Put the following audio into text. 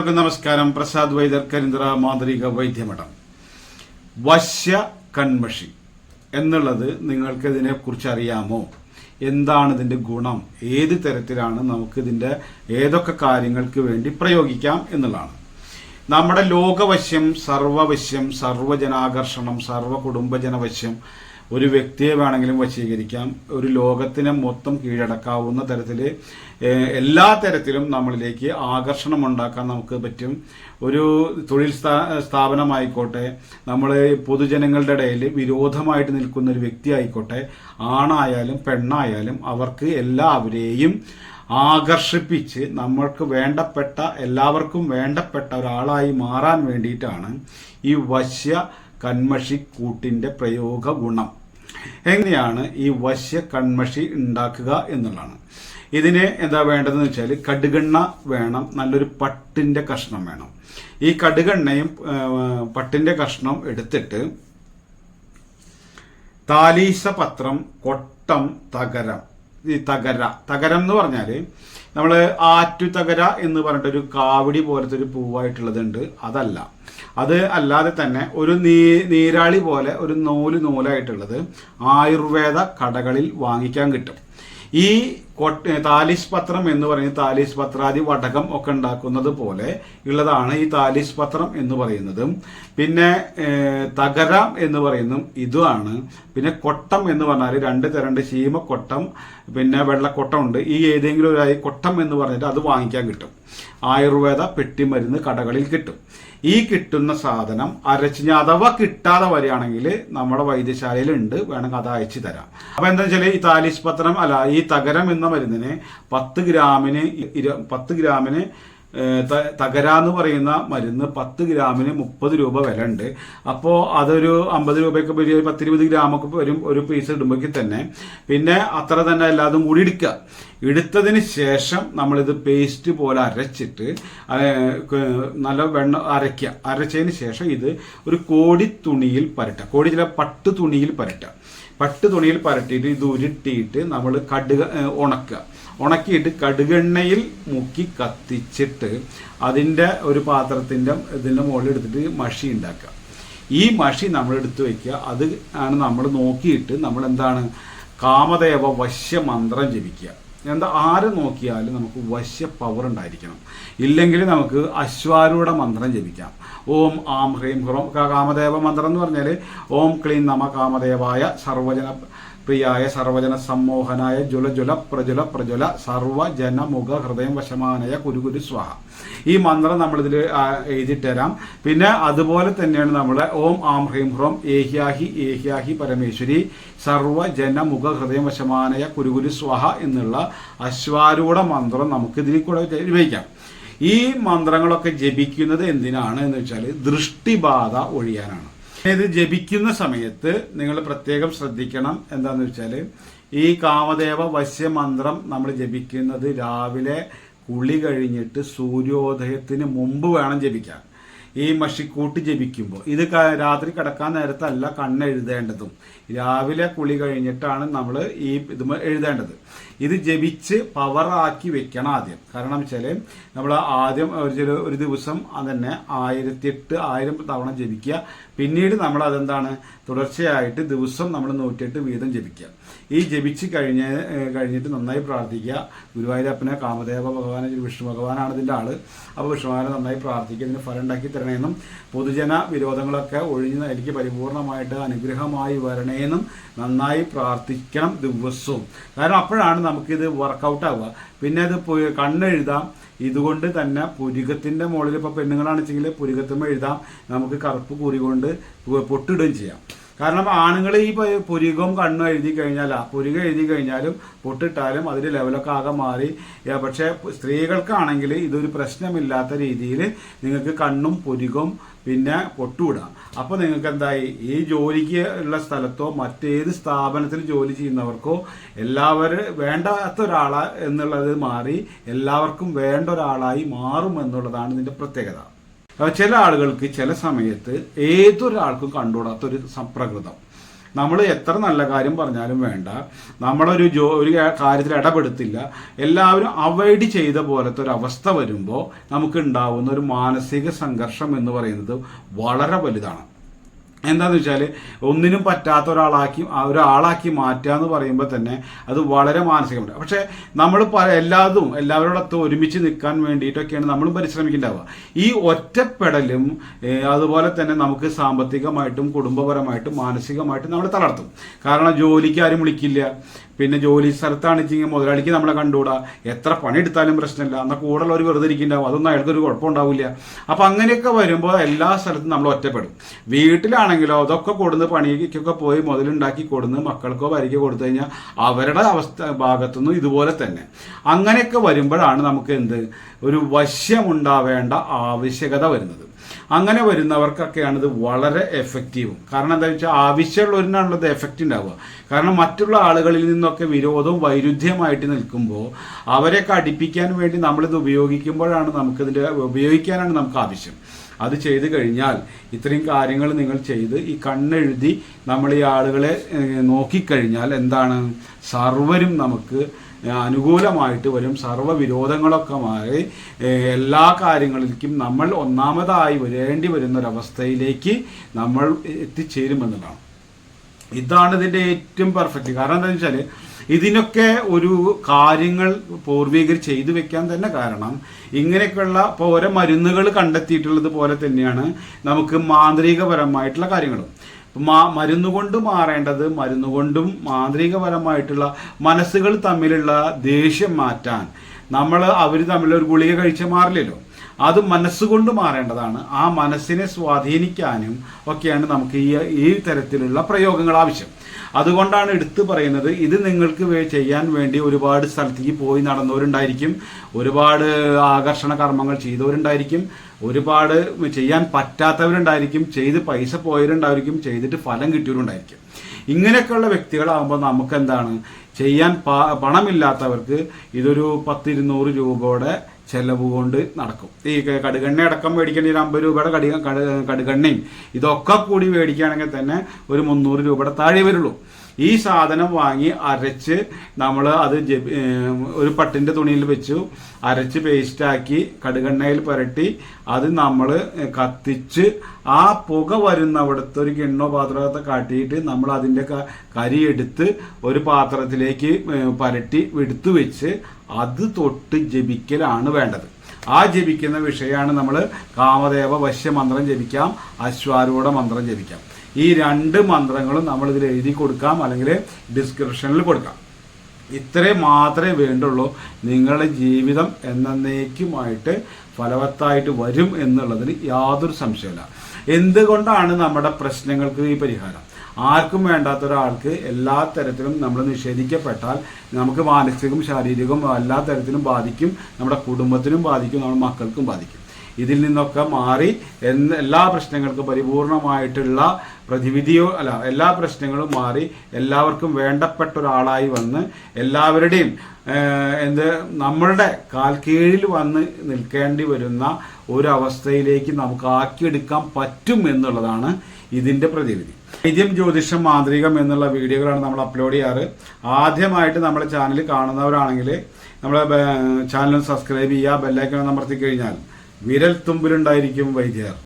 എല്ലാവർക്കും നമസ്കാരം. പ്രസാദ് വൈദ്യർ കരിന്ദ്ര മാന്ത്രിക വൈദ്യമഠം. വശ്യ കൺമഷി എന്നുള്ളത് നിങ്ങൾക്ക് ഇതിനെ കുറിച്ച് അറിയാമോ? എന്താണ് ഇതിന്റെ ഗുണം? ഏത് തരത്തിലാണ് നമുക്ക് ഇതിന്റെ ഏതൊക്കെ കാര്യങ്ങൾക്ക് വേണ്ടി പ്രയോഗിക്കാം എന്നുള്ളതാണ്. നമ്മുടെ ലോകവശ്യം സർവവശ്യം സർവജനാകർഷണം സർവ കുടുംബജനവശ്യം ഒരു വ്യക്തിയെ വേണമെങ്കിലും വശീകരിക്കാം. ഒരു ലോകത്തിനെ മൊത്തം കീഴടക്കാവുന്ന തരത്തിൽ എല്ലാ തരത്തിലും നമ്മളിലേക്ക് ആകർഷണം ഉണ്ടാക്കാൻ നമുക്ക് പറ്റും. ഒരു തൊഴിൽ സ്ഥാ- സ്ഥാപനമായിക്കോട്ടെ നമ്മൾ പൊതുജനങ്ങളുടെ ഇടയിൽ വിരോധമായിട്ട് നിൽക്കുന്ന ഒരു വ്യക്തി ആയിക്കോട്ടെ ആണായാലും പെണ്ണായാലും അവർക്ക് എല്ലാവരെയും ആകർഷിപ്പിച്ച് നമ്മൾക്ക് വേണ്ടപ്പെട്ട എല്ലാവർക്കും വേണ്ടപ്പെട്ട ഒരാളായി മാറാൻ വേണ്ടിയിട്ടാണ് ഈ വശ്യ കൺമഷി കൂട്ടിന്റെ പ്രയോഗ ഗുണം. എങ്ങനെയാണ് ഈ വശ്യ കൺമഷി ഉണ്ടാക്കുക എന്നുള്ളതാണ്. ഇതിന് എന്താ വേണ്ടതെന്ന് വെച്ചാൽ കടുകെണ്ണ വേണം നല്ലൊരു പട്ടിന്റെ കഷ്ണം വേണം. ഈ കടുകെണ്ണയും പട്ടിന്റെ കഷ്ണം എടുത്തിട്ട് താലീസ പത്രം കൊട്ടം തകരം. ഈ തകര തകരം എന്ന് പറഞ്ഞാൽ നമ്മൾ ആറ്റുതകര എന്ന് പറഞ്ഞിട്ടൊരു കാവടി പോലത്തെ ഒരു പൂവായിട്ടുള്ളതുണ്ട്. അതല്ല. അത് അല്ലാതെ തന്നെ ഒരു നീ നീരാളി പോലെ ഒരു നൂൽ നൂലായിട്ടുള്ളത് ആയുർവേദ കടകളിൽ വാങ്ങിക്കാൻ കിട്ടും. ഈ താലീസ് പത്രം എന്ന് പറയുന്നത് താലിസ് പത്രാദി വടകം ഒക്കെ ഉണ്ടാക്കുന്നത് പോലെ ഉള്ളതാണ് ഈ താലിസ് പത്രം എന്ന് പറയുന്നതും. പിന്നെ തകര എന്ന് പറയുന്നതും ഇതുമാണ്. പിന്നെ കൊട്ടം എന്ന് പറഞ്ഞാൽ രണ്ട് തരണ്ട് ശീമക്കൊട്ടം പിന്നെ വെള്ളക്കൊട്ടം ഉണ്ട് ഈ ഏതെങ്കിലും ഒരു കൊട്ടം എന്ന് പറഞ്ഞിട്ട് അത് വാങ്ങിക്കാൻ കിട്ടും. ആയുർവേദ പെട്ടിമരുന്ന് കടകളിൽ കിട്ടും. ഈ കിട്ടുന്ന സാധനം അരച്ച് ഞാൻ അഥവാ കിട്ടാതെ വരികയാണെങ്കിൽ നമ്മുടെ വൈദ്യശാലയിൽ ഉണ്ട് വേണമെങ്കിൽ അത് അയച്ചു തരാം. അപ്പൊ എന്താ വെച്ചാൽ ഈ താലിസ് പത്രം അല്ല ഈ തകരം എന്ന മരുന്നിന് പത്ത് ഗ്രാമിന് ഇര പത്ത് ഗ്രാമിന് തകര എന്ന് പറയുന്ന മരുന്ന് പത്ത് ഗ്രാമിന് മുപ്പത് രൂപ വില ഉണ്ട് അപ്പോൾ അതൊരു അമ്പത് രൂപയ്ക്ക് ഒരു പത്തിരുപത് ഗ്രാമൊക്കെ വരും ഒരു പീസ് ഇടുമ്പോഴേക്ക് തന്നെ. പിന്നെ അത്ര തന്നെ എല്ലാതും കൂടി ഇടിക്കുക എടുത്തതിന് ശേഷം നമ്മളിത് പേസ്റ്റ് പോലെ അരച്ചിട്ട് നല്ല വെണ്ണ അരയ്ക്കുക അരച്ചതിന് ശേഷം ഇത് ഒരു കോടി തുണിയിൽ പരട്ടുക. കോടി ചില പട്ട് തുണിയിൽ പരട്ടുക. പട്ട് തുണിയിൽ പരട്ടിയിട്ട് ഇത് ഉരുട്ടിയിട്ട് നമ്മൾ കടുക ഉണക്കുക. ഉണക്കിയിട്ട് കടുകെണ്ണയിൽ മുക്കി കത്തിച്ചിട്ട് അതിന്റെ ഒരു പാത്രത്തിന്റെ ഇതിന്റെ മുകളിൽ എടുത്തിട്ട് മഷി ഉണ്ടാക്കുക. ഈ മഷി നമ്മൾ എടുത്തു വയ്ക്കുക അത് ആണ് നമ്മൾ നോക്കിയിട്ട് നമ്മൾ എന്താണ്? കാമദേവ വശ്യ മന്ത്രം ജപിക്കുക. എന്താ ആര് നോക്കിയാലും നമുക്ക് വശ്യ പവർ ഉണ്ടായിരിക്കണം. ഇല്ലെങ്കിൽ നമുക്ക് അശ്വാരൂഢ മന്ത്രം ജപിക്കാം. ഓം ആം ഹ്രീം ഹ്രോം കാമദേവ മന്ത്രം എന്ന് പറഞ്ഞാൽ ഓം ക്ലീം നമ കാമദേവായ സർവജന പ്രിയായ സർവജന സമ്മോഹനായ ജ്വല ജ്വല പ്രജ്വല പ്രജ്വല സർവജന മുഖ ഹൃദയം വശമാനയ കുരുകുരു സ്വാഹ. ഈ മന്ത്രം നമ്മളിതിൽ എഴുതിയിട്ട് തരാം. പിന്നെ അതുപോലെ തന്നെയാണ് നമ്മൾ ഓം ആം ഹ്രീം ഹ്രോം ഏഹ്യാഹി ഏഹ്യാഹി പരമേശ്വരി സർവജന മുഖ ഹൃദയം വശമാനയ കുരുകുരു സ്വാഹ എന്നുള്ള അശ്വാരൂഢ മന്ത്രം നമുക്ക് ഇതിൽ കൂടെ ഉപയോഗിക്കാം. ഈ മന്ത്രങ്ങളൊക്കെ ജപിക്കുന്നത് എന്തിനാണ് എന്ന് വെച്ചാൽ ദൃഷ്ടിബാധ ഒഴിയാനാണ്. ഇത് ജപിക്കുന്ന സമയത്ത് നിങ്ങൾ പ്രത്യേകം ശ്രദ്ധിക്കണം. എന്താന്ന് വെച്ചാൽ ഈ കാമദേവ വശ്യ മന്ത്രം നമ്മൾ ജപിക്കുന്നത് രാവിലെ കുളി കഴിഞ്ഞിട്ട് സൂര്യോദയത്തിന് മുമ്പ് വേണം ജപിക്കാൻ. ഈ മഷിക്കൂട്ട് ജപിക്കുമ്പോൾ. ഇത് രാത്രി കിടക്കാൻ നേരത്തല്ല കണ്ണെഴുതേണ്ടതും. രാവിലെ കുളി കഴിഞ്ഞിട്ടാണ് നമ്മൾ ഈ ഇത് എഴുതേണ്ടത്. ഇത് ജപിച്ച് പവറാക്കി വെക്കണം ആദ്യം. കാരണം വെച്ചാൽ നമ്മൾ ആദ്യം ഒരു ഒരു ദിവസം തന്നെ ആയിരത്തി എട്ട് ആയിരം തവണ ജപിക്കുക. പിന്നീട് നമ്മൾ അതെന്താണ്? തുടർച്ചയായിട്ട് ദിവസം നമ്മൾ നൂറ്റിയെട്ട് വീതം ജപിക്കുക. ഈ ജപിച്ച് കഴിഞ്ഞ് കഴിഞ്ഞിട്ട് നന്നായി പ്രാർത്ഥിക്കുക. ഗുരുവായൂരപ്പനെ കാമദേവ ഭഗവാനെ വിഷ്ണു ഭഗവാനാണ് ഇതിന്റെ ആൾ. അപ്പോൾ വിഷ്ണു ഭഗവാനെ നന്നായി പ്രാർത്ഥിക്കുക. ഇതിന് ഫലം ഉണ്ടാക്കി തരണേന്നും പൊതുജന വിരോധങ്ങളൊക്കെ ഒഴിഞ്ഞ് എനിക്ക് പരിപൂർണമായിട്ട് അനുഗ്രഹമായി വരണേന്നും നന്നായി പ്രാർത്ഥിക്കണം ദിവസവും. കാരണം അപ്പോഴാണ് നമുക്കിത് വർക്കൗട്ട് ആവുക. പിന്നെ അത് കണ്ണെഴുതാം. ഇതുകൊണ്ട് തന്നെ പുരികത്തിന്റെ മുകളിൽ ഇപ്പോൾ പെണ്ണുങ്ങളാണെച്ചെങ്കിൽ പുരികത്തുമ്പോൾ എഴുതാം. നമുക്ക് കറുപ്പ് കൂറി കൊണ്ട് പൊട്ടിടുകയും ചെയ്യാം. കാരണം ആണുങ്ങൾ ഈ പുരികവും കണ്ണും എഴുതി കഴിഞ്ഞാൽ പുരിക എഴുതി കഴിഞ്ഞാലും പൊട്ടിട്ടാലും അതിന്റെ ലെവലൊക്കെ ആകെ മാറി. പക്ഷെ സ്ത്രീകൾക്കാണെങ്കിൽ ഇതൊരു പ്രശ്നമില്ലാത്ത രീതിയിൽ നിങ്ങൾക്ക് കണ്ണും പുരികും പിന്നെ പൊട്ടുവിടാം അപ്പോൾ നിങ്ങൾക്ക് എന്തായി ഈ ജോലിക്ക് ഉള്ള സ്ഥലത്തോ മറ്റേത് സ്ഥാപനത്തിൽ ജോലി ചെയ്യുന്നവർക്കോ എല്ലാവരും വേണ്ടാത്ത ഒരാളാ എന്നുള്ളത് മാറി എല്ലാവർക്കും വേണ്ട ഒരാളായി മാറും എന്നുള്ളതാണ് ഇതിന്റെ പ്രത്യേകത. ചില ആളുകൾക്ക് ചില സമയത്ത് ഏതൊരാൾക്കും കണ്ടുകൂടാത്ത ഒരു സപ്രകൃതം. നമ്മൾ എത്ര നല്ല കാര്യം പറഞ്ഞാലും വേണ്ട. നമ്മളൊരു ജോ ഒരു കാര്യത്തിൽ ഇടപെടുത്തില്ല. എല്ലാവരും അവോയ്ഡ് ചെയ്ത പോലത്തെ ഒരു അവസ്ഥ വരുമ്പോൾ നമുക്ക് ഉണ്ടാവുന്ന ഒരു മാനസിക സംഘർഷം എന്ന് പറയുന്നത് വളരെ വലുതാണ്. എന്താന്ന് വെച്ചാൽ ഒന്നിനും പറ്റാത്ത ഒരാളാക്കി ഒരാളാക്കി മാറ്റുക എന്ന് പറയുമ്പോൾ തന്നെ അത് വളരെ മാനസികമുണ്ട് പക്ഷേ നമ്മൾ എല്ലാതും എല്ലാവരോടൊത്തും ഒരുമിച്ച് നിൽക്കാൻ വേണ്ടിയിട്ടൊക്കെയാണ് നമ്മൾ പരിശ്രമിക്കേണ്ടാവുക. ഈ ഒറ്റപ്പെടലും അതുപോലെ തന്നെ നമുക്ക് സാമ്പത്തികമായിട്ടും കുടുംബപരമായിട്ടും മാനസികമായിട്ടും നമ്മൾ തളർത്തും. കാരണം ജോലിക്ക് ആരും വിളിക്കില്ല. പിന്നെ ജോലി സ്ഥലത്താണ് വെച്ചെങ്കിൽ മുതലാളിക്ക് നമ്മളെ കണ്ടുകൂടാ. എത്ര പണിയെടുത്താലും പ്രശ്നമില്ല. എന്നാൽ കൂടുതൽ ഒരു വെറുതെ ഇരിക്കുന്നുണ്ടാവും അതൊന്നും അയാൾക്കൊരു കുഴപ്പമുണ്ടാവില്ല. അപ്പം അങ്ങനെയൊക്കെ വരുമ്പോൾ എല്ലാ സ്ഥലത്തും നമ്മൾ ഒറ്റപ്പെടും. വീട്ടിലാണെങ്കിലോ അതൊക്കെ കൊടുന്ന് പണിക്കൊക്കെ പോയി മുതലുണ്ടാക്കി കൊടുന്ന് മക്കൾക്കോ ഭാര്യയ്ക്കോ കൊടുത്തു കഴിഞ്ഞാൽ അവരുടെ അവസ്ഥ ഭാഗത്തുനിന്നും ഇതുപോലെ തന്നെ. അങ്ങനെയൊക്കെ വരുമ്പോഴാണ് നമുക്ക് എന്ത്? ഒരു വശ്യമുണ്ടാവേണ്ട ആവശ്യകത വരുന്നത്. അങ്ങനെ വരുന്നവർക്കൊക്കെയാണ് ഇത് വളരെ എഫക്റ്റീവും കാരണം എന്താ വെച്ചാൽ ആവശ്യമുള്ളവരിനാണല്ലോ ഇത് എഫക്റ്റ് ഉണ്ടാവുക കാരണം മറ്റുള്ള ആളുകളിൽ നിന്നൊക്കെ വിരോധവും വൈരുദ്ധ്യമായിട്ട് നിൽക്കുമ്പോൾ അവരെയൊക്കെ അടിപ്പിക്കാൻ വേണ്ടി നമ്മളിത് ഉപയോഗിക്കുമ്പോഴാണ് നമുക്കിതിന്റെ ഉപയോഗിക്കാനാണ് നമുക്ക് ആവശ്യം അത് ചെയ്തു കഴിഞ്ഞാൽ ഇത്രയും കാര്യങ്ങൾ നിങ്ങൾ ചെയ്ത് ഈ കണ്ണെഴുതി നമ്മൾ ഈ ആളുകളെ നോക്കിക്കഴിഞ്ഞാൽ എന്താണ്? സർവരും നമുക്ക് അനുകൂലമായിട്ട് വരും. സർവവിരോധങ്ങളൊക്കെ മാറി എല്ലാ കാര്യങ്ങളിലേക്കും നമ്മൾ ഒന്നാമതായി വരേണ്ടി വരുന്ന ഒരവസ്ഥയിലേക്ക് നമ്മൾ എത്തിച്ചേരുമെന്നുള്ളതാണ്. ഇതാണ് ഇതിന്റെ ഏറ്റവും പെർഫെക്റ്റ് കാരണം എന്താണെന്ന് വെച്ചാൽ ഇതിനൊക്കെ ഒരു കാര്യങ്ങൾ പൂർവികർ ചെയ്തു വെക്കാൻ തന്നെ കാരണം ഇങ്ങനെയൊക്കെയുള്ള ഇപ്പോൾ ഓരോ മരുന്നുകൾ കണ്ടെത്തിയിട്ടുള്ളത് പോലെ തന്നെയാണ് നമുക്ക് മാന്ത്രികപരമായിട്ടുള്ള കാര്യങ്ങളും. മാ മരുന്നുകൊണ്ട് മാറേണ്ടത് മരുന്നുകൊണ്ടും മാന്ത്രികപരമായിട്ടുള്ള മനസ്സുകൾ തമ്മിലുള്ള ദേഷ്യം മാറ്റാൻ. നമ്മൾ അവർ തമ്മിൽ ഒരു ഗുളിക കഴിച്ച് മാറില്ലല്ലോ. അത് മനസ്സുകൊണ്ട് മാറേണ്ടതാണ്. ആ മനസ്സിനെ സ്വാധീനിക്കാനും ഒക്കെയാണ് നമുക്ക് ഈ ഈ തരത്തിലുള്ള പ്രയോഗങ്ങൾ ആവശ്യം. അതുകൊണ്ടാണ് എടുത്തു പറയുന്നത് ഇത് നിങ്ങൾക്ക് ചെയ്യാൻ വേണ്ടി ഒരുപാട് സ്ഥലത്തേക്ക് പോയി നടന്നവരുണ്ടായിരിക്കും ഒരുപാട് ആകർഷണ കർമ്മങ്ങൾ ചെയ്തവരുണ്ടായിരിക്കും ഒരുപാട് ചെയ്യാൻ പറ്റാത്തവരുണ്ടായിരിക്കും ചെയ്ത് പൈസ പോയവരുണ്ടായിരിക്കും ചെയ്തിട്ട് ഫലം കിട്ടിയവരുണ്ടായിരിക്കും. ഇങ്ങനെയൊക്കെയുള്ള വ്യക്തികളാകുമ്പോൾ നമുക്ക് എന്താണ് ചെയ്യാൻ പണമില്ലാത്തവർക്ക് ഇതൊരു പത്തിരുന്നൂറ് രൂപയുടെ ചെലവ് കൊണ്ട് നടക്കും. ഈ കടുകെണ്ണ അടക്കം മേടിക്കേണ്ട ഒരു അമ്പത് രൂപയുടെ കടു കടുകെണ്ണയും ഇതൊക്കെ കൂടി മേടിക്കുകയാണെങ്കിൽ തന്നെ ഒരു മുന്നൂറ് രൂപയുടെ താഴെ വരുള്ളൂ. ഈ സാധനം വാങ്ങി അരച്ച് നമ്മൾ അത് ഒരു പട്ടിന്റെ തുണിയിൽ വെച്ചു. അരച്ച് പേസ്റ്റാക്കി കടുകെണ്ണയിൽ പുരട്ടി. അത് നമ്മൾ കത്തിച്ച് ആ പുക വരുന്ന വരുന്നവിടുത്തെ ഒരു കിണ്ണോ പാത്രത്തെ കാട്ടിയിട്ട് നമ്മൾ അതിന്റെ ക- കരി എടുത്ത് ഒരു പാത്രത്തിലേക്ക് പരട്ടി എടുത്തു വെച്ച് അത് തൊട്ട് ജപിക്കലാണ് വേണ്ടത്. ആ ജപിക്കുന്ന വിഷയമാണ് നമ്മൾ കാമദേവ വശ്യ മന്ത്രം ജപിക്കാം അശ്വാരൂഢ മന്ത്രം ജപിക്കാം. ഈ രണ്ട് മന്ത്രങ്ങളും നമ്മൾ ഇതിൽ എഴുതി കൊടുക്കാം അല്ലെങ്കിൽ ഡിസ്ക്രിപ്ഷനിൽ കൊടുക്കാം. ഇത്രേ മാത്രമേ വേണ്ടുള്ളൂ. നിങ്ങളുടെ ജീവിതം എന്നേക്കുമായിട്ട് ഫലവത്തായിട്ട് വരും എന്നുള്ളതിന് യാതൊരു സംശയമില്ല എന്തുകൊണ്ടാണ് നമ്മുടെ പ്രശ്നങ്ങൾക്ക് ഈ പരിഹാരം? ആർക്കും വേണ്ടാത്ത ഒരാൾക്ക് എല്ലാ തരത്തിലും നമ്മൾ നിഷേധിക്കപ്പെട്ടാൽ നമുക്ക് മാനസികവും ശാരീരികവും എല്ലാ തരത്തിലും ബാധിക്കും നമ്മുടെ കുടുംബത്തിനും ബാധിക്കും നമ്മുടെ മക്കൾക്കും ബാധിക്കും. ഇതിൽ നിന്നൊക്കെ മാറി എല്ലാ പ്രശ്നങ്ങൾക്കും പരിപൂർണമായിട്ടുള്ള പ്രതിവിധിയോ അല്ല എല്ലാ പ്രശ്നങ്ങളും മാറി എല്ലാവർക്കും വേണ്ടപ്പെട്ട ഒരാളായി വന്ന് എല്ലാവരുടെയും എന്ത് നമ്മളുടെ കാൽ കീഴിൽ വന്ന് നിൽക്കേണ്ടി വരുന്ന ഒരവസ്ഥയിലേക്ക് നമുക്ക് ആക്കിയെടുക്കാൻ പറ്റും എന്നുള്ളതാണ് ഇതിന്റെ പ്രതിവിധി. വൈദ്യം ജ്യോതിഷം മാന്ത്രികം എന്നുള്ള വീഡിയോകളാണ് നമ്മൾ അപ്ലോഡ് ചെയ്യാറ്. ആദ്യമായിട്ട് നമ്മുടെ ചാനൽ കാണുന്നവരാണെങ്കിൽ നമ്മളെ ചാനൽ സബ്സ്ക്രൈബ് ചെയ്യുക ബെല്ലൈക്കൺ അമർത്തി കഴിഞ്ഞാൽ വിരൽ തുമ്പിലുണ്ടായിരിക്കും വൈദ്യർ.